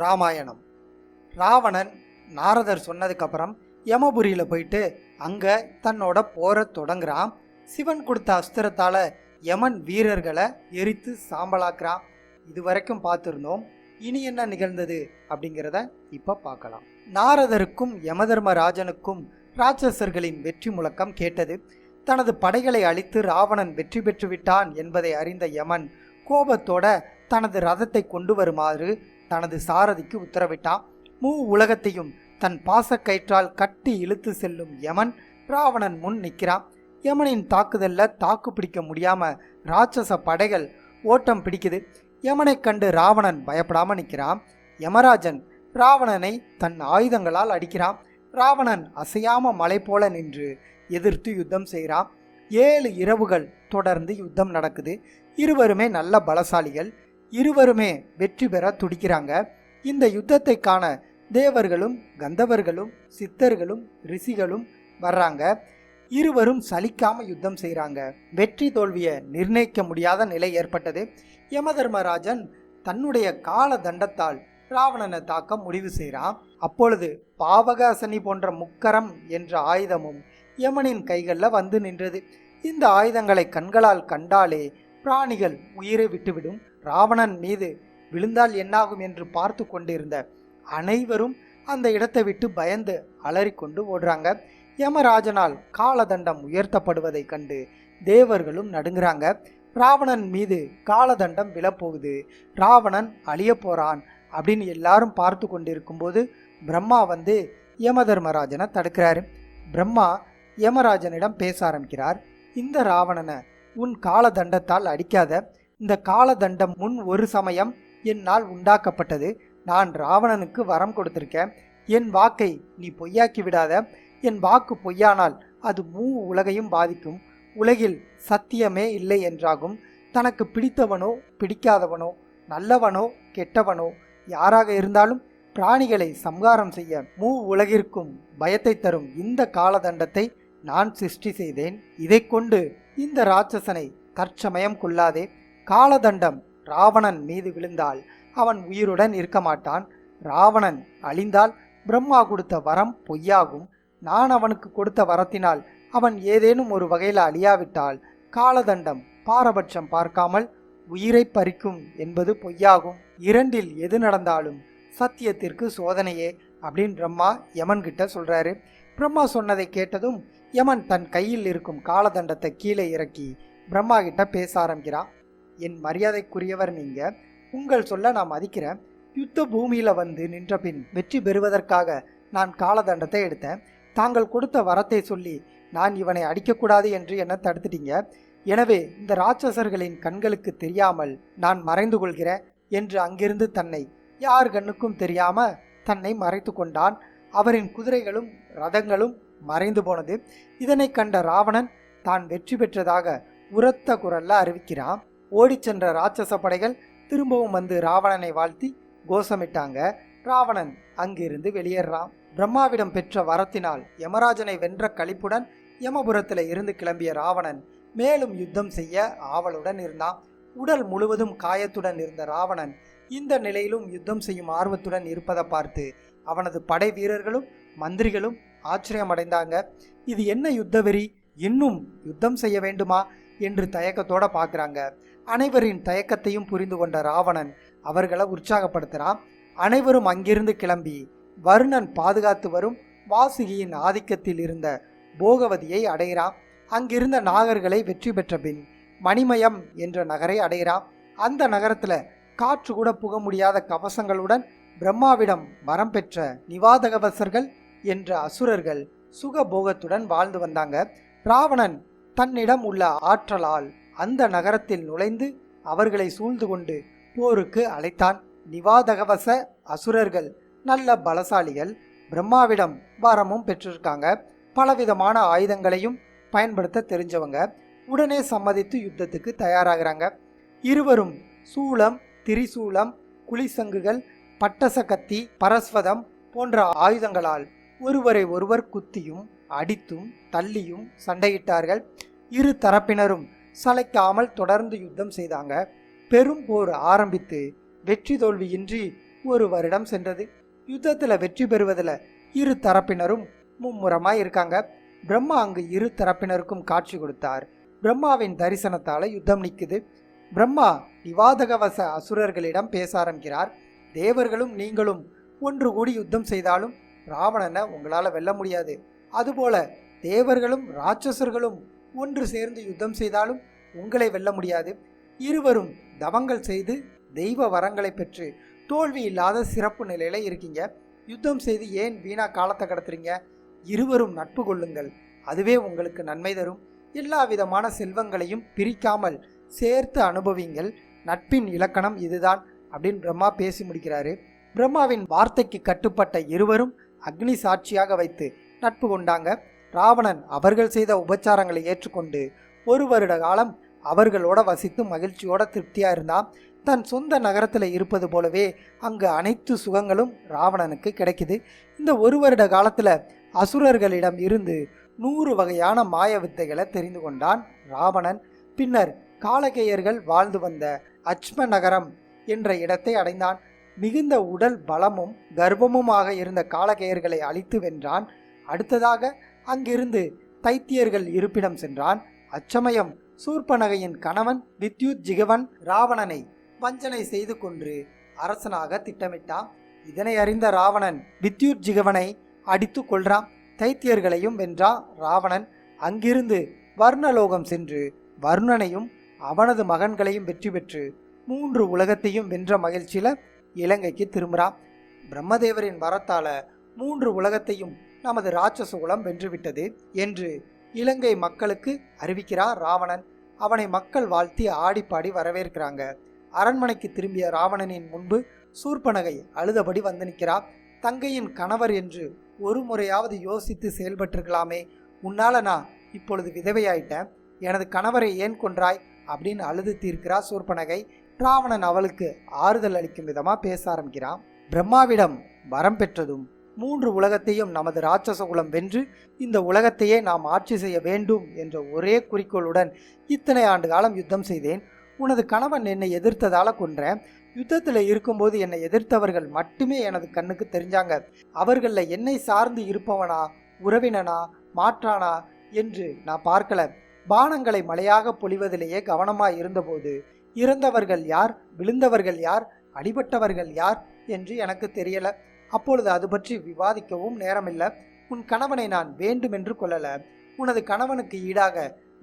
ராமாயணம். ராவணன் நாரதர் சொன்னதுக்கப்புறம் யமபுரியில் போயிட்டு அங்கே தன்னோட போரை தொடங்குறான். சிவன் கொடுத்த அஸ்திரத்தால் யமன் வீரர்களை எரித்து சாம்பலாக்குறான். இது வரைக்கும் பார்த்துருந்தோம். இனி என்ன நிகழ்ந்தது அப்படிங்கிறத இப்போ பார்க்கலாம். நாரதருக்கும் யமதர்மராஜனுக்கும் ராட்சசர்களின் வெற்றி முழக்கம் கேட்டது. தனது படைகளை அழித்து ராவணன் வெற்றி பெற்று விட்டான் என்பதை அறிந்த யமன் கோபத்தோட தனது ரதத்தை கொண்டு வருமாறு தனது சாரதிக்கு உத்தரவிட்டான். மூ உலகத்தையும் தன் பாசக்கயிற்றால் கட்டி இழுத்து செல்லும் யமன் ராவணன் முன் நிற்கிறான். யமனின் தாக்குதல்ல தாக்கு பிடிக்க முடியாம ராட்சச படைகள் ஓட்டம் பிடிக்குது. யமனை கண்டு ராவணன் பயப்படாம நிற்கிறான். யமராஜன் ராவணனை தன் ஆயுதங்களால் அடிக்கிறான். ராவணன் அசையாம மலை போல நின்று எதிர்த்து யுத்தம் செய்கிறான். ஏழு இரவுகள் தொடர்ந்து யுத்தம் நடக்குது. இருவருமே நல்ல பலசாலிகள். இருவருமே வெற்றி பெற துடிக்கிறாங்க. இந்த யுத்தத்தை காண தேவர்களும் கந்தவர்களும் சித்தர்களும் ரிஷிகளும் வர்றாங்க. இருவரும் சலிக்காம யுத்தம் செய்கிறாங்க வெற்றி தோல்வியை நிர்ணயிக்க முடியாத நிலை ஏற்பட்டது. யமதர்மராஜன் தன்னுடைய கால தண்டத்தால் ராவணனை தாக்க முடிவு செய்கிறான் அப்பொழுது பாவகாசனி போன்ற முக்கரம் என்ற ஆயுதமும் யமனின் கைகளில் வந்து நின்றது. இந்த ஆயுதங்களை கண்களால் கண்டாலே பிராணிகள் உயிரை விட்டுவிடும். ராவணன் மீது விழுந்தால் என்னாகும் என்று பார்த்து கொண்டிருந்த அனைவரும் அந்த இடத்தை விட்டு பயந்து அலறிக்கொண்டு ஓடுறாங்க. யமராஜனால் காலதண்டம் உயர்த்தப்படுவதைக் கண்டு தேவர்களும் நடுங்குறாங்க. ராவணன் மீது காலதண்டம் விழப்போகுது. ராவணன் அழிய போறான் அப்படின்னு எல்லாரும் பார்த்து கொண்டிருக்கும்போது பிரம்மா வந்து யமதர்மராஜனை தடுக்கிறாரு. பிரம்மா யமராஜனிடம் பேச ஆரம்பிக்கிறார். இந்த ராவணனை உன் காலதண்டத்தால் அடிக்காத இந்த காலதண்டம் முன் ஒரு சமயம் என்னால் உண்டாக்கப்பட்டது. நான் ராவணனுக்கு வரம் கொடுத்திருக்கேன். என் வாக்கை நீ பொய்யாக்கி விடாத. என் வாக்கு பொய்யானால் அது மூ உலகையும் பாதிக்கும். உலகில் சத்தியமே இல்லை என்றாகும். தனக்கு பிடித்தவனோ பிடிக்காதவனோ நல்லவனோ கெட்டவனோ யாராக இருந்தாலும் பிராணிகளை சம்ஹாரம் செய்ய மூ உலகிற்கும் பயத்தை தரும் இந்த காலதண்டத்தை நான் சிருஷ்டி செய்தேன். இதை கொண்டு இந்த ராட்சசனை தற்சமயம் கொள்ளாதே. காலதண்டம். ராவணன் மீது விழுந்தால் அவன் உயிருடன் இருக்க மாட்டான். ராவணன் அழிந்தால் பிரம்மா கொடுத்த வரம் பொய்யாகும். நான் அவனுக்கு கொடுத்த வரத்தினால் அவன் ஏதேனும் ஒரு வகையில் அழியாவிட்டால் காலதண்டம் பாரபட்சம் பார்க்காமல் உயிரை பறிக்கும் என்பது பொய்யாகும். இரண்டில் எது நடந்தாலும் சத்தியத்திற்கு சோதனையே அப்படின்னு பிரம்மா யமன் கிட்ட சொல்றாரு. பிரம்மா சொன்னதை கேட்டதும் யமன் தன் கையில் இருக்கும் காலதண்டத்தை கீழே இறக்கி பிரம்மா கிட்ட பேச ஆரம்பிக்கிறான். என் மரியாதைக்குரியவர் நீங்க. உங்கள் சொல்ல நான் மதிக்கிறேன். யுத்த பூமியில வந்து நின்ற பின் வெற்றி பெறுவதற்காக நான் காலதண்டத்தை எடுத்தேன். தாங்கள் கொடுத்த வரத்தை சொல்லி நான் இவனை அடிக்கக்கூடாது என்று என்ன தடுத்துட்டீங்க. எனவே இந்த ராட்சசர்களின் கண்களுக்கு தெரியாமல் நான் மறைந்து கொள்கிறேன் என்று அங்கிருந்து தன்னை யார் கண்ணுக்கும் தெரியாம தன்னை மறைத்து கொண்டான். அவரின் குதிரைகளும் ரதங்களும் மறைந்து போனது. இதனை கண்ட ராவணன் தான் வெற்றி பெற்றதாக உரத்த குரல்ல அறிவிக்கிறான். ஓடிச் சென்ற ராட்சச படைகள் திரும்பவும் வந்து ராவணனை வாழ்த்தி கோஷமிட்டாங்க. ராவணன் அங்கிருந்து வெளியேறான். பிரம்மாவிடம் பெற்ற வரத்தினால் யமராஜனை வென்ற கழிப்புடன் யமபுரத்தில் இருந்து கிளம்பிய ராவணன் மேலும் யுத்தம் செய்ய ஆவலுடன் இருந்தான். உடல் முழுவதும் காயத்துடன் இருந்த ராவணன் இந்த நிலையிலும் யுத்தம் செய்யும் ஆர்வத்துடன் இருப்பதை பார்த்து அவனது படை வீரர்களும் மந்திரிகளும் ஆச்சரியமடைந்தாங்க. இது என்ன யுத்தவெறி? இன்னும் யுத்தம் செய்ய வேண்டுமா? என்று தயக்கத்தோட பார்க்குறாங்க. அனைவரின் தயக்கத்தையும் புரிந்து கொண்ட ராவணன் அவர்களை உற்சாகப்படுத்துகிறான். அனைவரும் அங்கிருந்து கிளம்பி வருணன் பாதுகாத்து வரும் வாசுகியின் ஆதிக்கத்தில் இருந்த போகவதியை அடைகிறான். அங்கிருந்த நாகர்களை வெற்றி பெற்ற பின் மணிமயம் என்ற நகரை அடைகிறான். அந்த நகரத்தில் காற்று கூட புக முடியாத கவசங்களுடன் பிரம்மாவிடம் வரம் பெற்ற நிவாதகவசர்கள் என்ற அசுரர்கள் சுகபோகத்துடன் வாழ்ந்து வந்தாங்க. ராவணன் தன்னிடம் உள்ள ஆற்றலால் அந்த நகரத்தில் நுழைந்து அவர்களை சூழ்ந்து கொண்டு போருக்கு அழைத்தான். நிவாதகவச அசுரர்கள் நல்ல பலசாலிகள் பிரம்மாவிடம் வரமும் பெற்றிருக்காங்க. பலவிதமான ஆயுதங்களையும் பயன்படுத்த தெரிஞ்சவங்க உடனே சம்மதித்து யுத்தத்துக்கு தயாராகிறாங்க. இருவரும் சூளம் திரிசூலம் குளிசங்குகள் பட்டச கத்தி பரஸ்வதம் போன்ற ஆயுதங்களால் ஒருவரை ஒருவர் குத்தியும் அடித்தும் தள்ளியும் சண்டையிட்டார்கள். இரு தரப்பினரும் சளைக்காமல் தொடர்ந்து யுத்தம் செய்தாங்க. பெரும் போர் ஆரம்பித்து வெற்றி தோல்வியின்றி ஒரு வருடம் சென்றது. யுத்தத்தில் வெற்றி பெறுவதில் இரு தரப்பினரும் மும்முரமாக இருக்காங்க. பிரம்மா அங்கு இரு தரப்பினருக்கும் காட்சி கொடுத்தார். பிரம்மாவின் தரிசனத்தால் யுத்தம் நிற்குது பிரம்மா விவாதகவச அசுரர்களிடம் பேச ஆரம்பிக்கிறார். தேவர்களும் நீங்களும் ஒன்று கூடி யுத்தம் செய்தாலும் ராவணனை உங்களால் வெல்ல முடியாது. அதுபோல தேவர்களும் ராட்சசர்களும் ஒன்று சேர்ந்து யுத்தம் செய்தாலும் உங்களை வெல்ல முடியாது. இருவரும் தவங்கள் செய்து தெய்வ வரங்களை பெற்று தோல்வி இல்லாத சிறப்பு நிலையில் இருக்கீங்க. யுத்தம் செய்து ஏன் வீணா காலத்தை கடத்துறீங்க? இருவரும் நட்பு கொள்ளுங்கள். அதுவே உங்களுக்கு நன்மை தரும். எல்லா விதமான செல்வங்களையும் பிரிக்காமல் சேர்த்து அனுபவிங்கள். நட்பின் இலக்கணம் இதுதான் அப்படின்னு பிரம்மா பேசி முடிக்கிறாரு. பிரம்மாவின் வார்த்தைக்கு கட்டுப்பட்ட இருவரும் அக்னி சாட்சியாக வைத்து நட்பு கொண்டாங்க. ராவணன் அவர்கள் செய்த உபச்சாரங்களை ஏற்றுக்கொண்டு ஒரு வருட காலம் அவர்களோட வசித்து மகிழ்ச்சியோட திருப்தியாக இருந்தான். தன் சொந்த நகரத்தில் இருப்பது போலவே அங்கு அனைத்து சுகங்களும் ராவணனுக்கு கிடைக்குது. இந்த ஒரு வருட காலத்தில் அசுரர்களிடம் இருந்து நூறு வகையான மாய வித்தைகளை தெரிந்து கொண்டான் ராவணன். பின்னர் காலகேயர்கள் வாழ்ந்து வந்த அச்ம நகரம் என்ற இடத்தை அடைந்தான். மிகுந்த உடல் பலமும் கர்ப்பமுமாக இருந்த காலகேயர்களை அழித்து வென்றான். அடுத்ததாக அங்கிருந்து தைத்தியர்கள் இருப்பிடம் சென்றான். அச்சமயம் சூர்பனகையின் கணவன் வித்யுத் ஜிகவன் ராவணனை வஞ்சனை செய்து கொன்று அரசனாக திட்டமிட்டான். இதனை அறிந்த ராவணன் வித்யுத் ஜிகவனை அடித்து கொள்றான் தைத்தியர்களையும் வென்றான். ராவணன் அங்கிருந்து வர்ணலோகம் சென்று வர்ணனையும் அவனது மகன்களையும் வெற்றி பெற்று மூன்று உலகத்தையும் வென்ற மகிழ்ச்சியில் இலங்கைக்கு திரும்புகிறான் பிரம்மதேவரின் வரத்தால மூன்று உலகத்தையும் நமது ராட்சச குலம் வென்றுவிட்டது என்று இலங்கை மக்களுக்கு அறிவிக்கிறார் ராவணன். அவனை மக்கள் வாழ்த்தி ஆடிப்பாடி வரவேற்கிறாங்க. அரண்மனைக்கு திரும்பிய ராவணனின் முன்பு சூர்பனகை அழுதபடி வந்து நிற்கிறார். தங்கையின் கணவர் என்று ஒரு முறையாவது யோசித்து செயல்பட்டிருக்கலாமே. உன்னால நான் இப்பொழுது விதவையாயிட்டேன். எனது கணவரை ஏன் கொன்றாய்? அப்படின்னு அழுது தீர்க்கிறார் சூர்பனகை. ராவணன் அவளுக்கு ஆறுதல் அளிக்கும் விதமாக பேச ஆரம்பிக்கிறான். பிரம்மாவிடம் வரம் பெற்றதும் மூன்று உலகத்தையும் நமது ராட்சச குலம் வென்று இந்த உலகத்தையே நாம் ஆட்சி செய்ய வேண்டும் என்ற ஒரே குறிக்கோளுடன் இத்தனை ஆண்டு காலம் யுத்தம் செய்தேன். உனது கணவன் என்னை எதிர்த்ததால கொன்றேன். யுத்தத்தில் இருக்கும்போது என்னை எதிர்த்தவர்கள் மட்டுமே எனது கண்ணுக்கு தெரிஞ்சாங்க. அவர்களில் என்னை சார்ந்து இருப்பவனா உறவினனா மாற்றானா என்று நான் பார்க்கல. பானங்களை மழையாக பொழிவதிலேயே கவனமாக இருந்தபோது இறந்தவர்கள் யார் விழுந்தவர்கள் யார் அடிபட்டவர்கள் யார் என்று எனக்கு தெரியலை. அப்பொழுது அது பற்றி விவாதிக்கவும் நேரமில்லை. உன் கணவனை நான் வேண்டுமென்று கொள்ளல. உனது கணவனுக்கு ஈடாக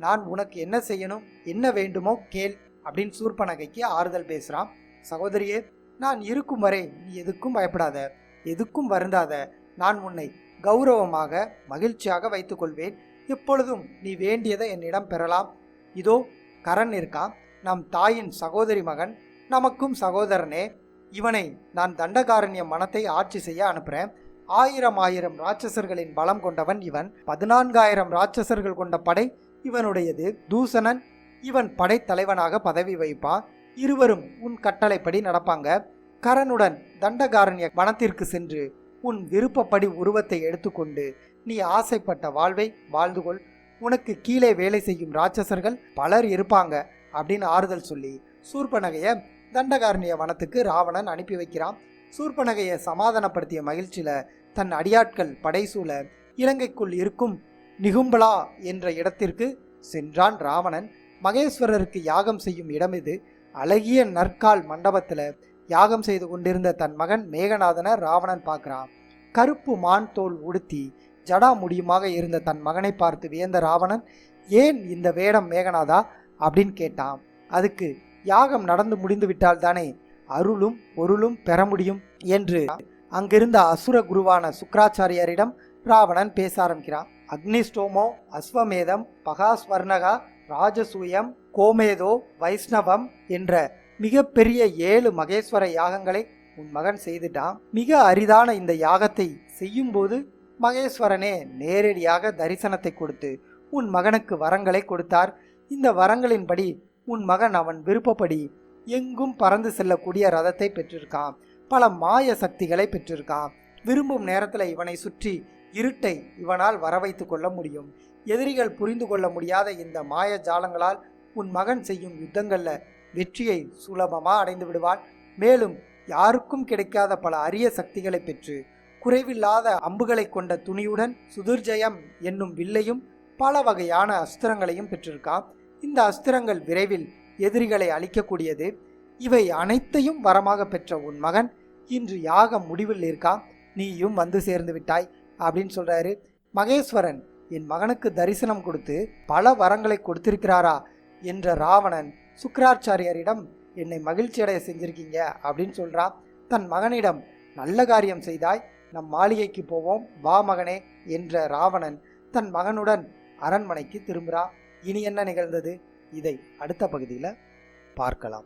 நான் உனக்கு என்ன செய்யணும் என்ன வேண்டுமோ கேள் அப்படின்னு சூர்பனகைக்கு ஆறுதல் பேசுகிறான் சகோதரியே நான் இருக்கும் வரை நீ எதுக்கும் பயப்படாத எதுக்கும் வருந்தாத. நான் உன்னை கௌரவமாக மகிழ்ச்சியாக வைத்துக்கொள்வேன். எப்பொழுதும் நீ வேண்டியதை என்னிடம் பெறலாம். இதோ கரண் இருக்கான். நம் தாயின் சகோதரி மகன் நமக்கும் சகோதரனே. இவனை நான் தண்டகாரண்ய மனத்தை ஆட்சி செய்ய அனுப்புகிறேன் ஆயிரம் ஆயிரம் ராட்சசர்களின் பலம் கொண்டவன் இவன். பதினான்காயிரம் ராட்சசர்கள் கொண்ட படை இவனுடையது. தூசணன் இவன் படைத்தலைவனாக பதவி வைப்பான் இருவரும் உன் கட்டளைப்படி நடப்பாங்க. கரனுடன் தண்டகாரண்ய வனத்திற்கு சென்று உன் விருப்பப்படி உருவத்தை எடுத்துக்கொண்டு நீ ஆசைப்பட்ட வாழ்வை வாழ்ந்து கொள். உனக்கு கீழே வேலை செய்யும் ராட்சசர்கள் பலர் இருப்பாங்க அப்படின்னு ஆறுதல் சொல்லி சூர்பனகையை தண்டகாரண்ய வனத்துக்கு ராவணன் அனுப்பி வைக்கிறான். சூர்பனகையை சமாதானப்படுத்திய மகிழ்ச்சியில் தன் அடியாட்கள் படைசூழ இலங்கைக்குள் இருக்கும் நிகும்பலா என்ற இடத்திற்கு சென்றான் ராவணன். மகேஸ்வரருக்கு யாகம் செய்யும் இடம் இது. அழகிய நற்கால் மண்டபத்தில் யாகம் செய்து கொண்டிருந்த தன் மகன் மேகநாதனை ராவணன் பார்க்குறான். கருப்பு மான் தோல் உடுத்தி ஜடா முடியுமாக இருந்த தன் மகனை பார்த்து வியந்த ராவணன் ஏன் இந்த வேடம் மேகநாதா? அப்படின்னு கேட்டான். அதுக்கு யாகம் நடந்து முடிந்துவிட்டால் தானே அருளும் பொருளும் பெற முடியும் என்று. அங்கிருந்த அசுர குருவான சுக்கராச்சாரியரிடம் ராவணன் பேச ஆரம்பிக்கிறான். அக்னிஸ்டோமோ அஸ்வமேதம் பகாஸ்வர்ணகா ராஜசூயம் கோமேதோ வைஷ்ணவம் என்ற மிகப்பெரிய ஏழு மகேஸ்வர யாகங்களை உன் மகன் செய்துட்டான். மிக அரிதான இந்த யாகத்தை செய்யும்போது மகேஸ்வரனே நேரடியாக தரிசனத்தை கொடுத்து உன் மகனுக்கு வரங்களை கொடுத்தார். இந்த வரங்களின்படி உன் மகன் அவன் விருப்பப்படி எங்கும் பறந்து செல்லக்கூடிய ரதத்தை பெற்றிருக்கான். பல மாய சக்திகளை பெற்றிருக்கான். விரும்பும் நேரத்தில் இவனை சுற்றி இருட்டை இவனால் வர வைத்து கொள்ள முடியும். எதிரிகள் புரிந்து கொள்ள முடியாத இந்த மாய ஜாலங்களால் உன் மகன் செய்யும் யுத்தங்களில் வெற்றியை சுலபமாக அடைந்து விடுவான். மேலும் யாருக்கும் கிடைக்காத பல அரிய சக்திகளை பெற்று குறைவில்லாத அம்புகளை கொண்ட துணியுடன் சுதுர்ஜயம் என்னும் வில்லையும் பல வகையான அஸ்திரங்களையும் பெற்றிருக்கான். இந்த அஸ்திரங்கள் விரைவில் எதிரிகளை அழிக்கக்கூடியது. இவை அனைத்தையும் வரமாக பெற்ற உன் மகன். இன்று யாக முடிவில் இருக்கா? நீயும் வந்து சேர்ந்து விட்டாய் அப்படின்னு சொல்றாரு. மகேஸ்வரன் என் மகனுக்கு தரிசனம் கொடுத்து பல வரங்களை கொடுத்திருக்கிறாரா? என்ற ராவணன் சுக்கராச்சாரியரிடம் என்னை மகிழ்ச்சியடைய செஞ்சிருக்கீங்க அப்படின்னு சொல்றான். தன் மகனிடம் நல்ல காரியம் செய்தாய். நம் மாளிகைக்கு போவோம். வா மகனே என்ற ராவணன் தன் மகனுடன் அரண்மனைக்கு திரும்புகிறான் இனி என்ன நிகழ்ந்தது? இதை அடுத்த பகுதியில் பார்க்கலாம்.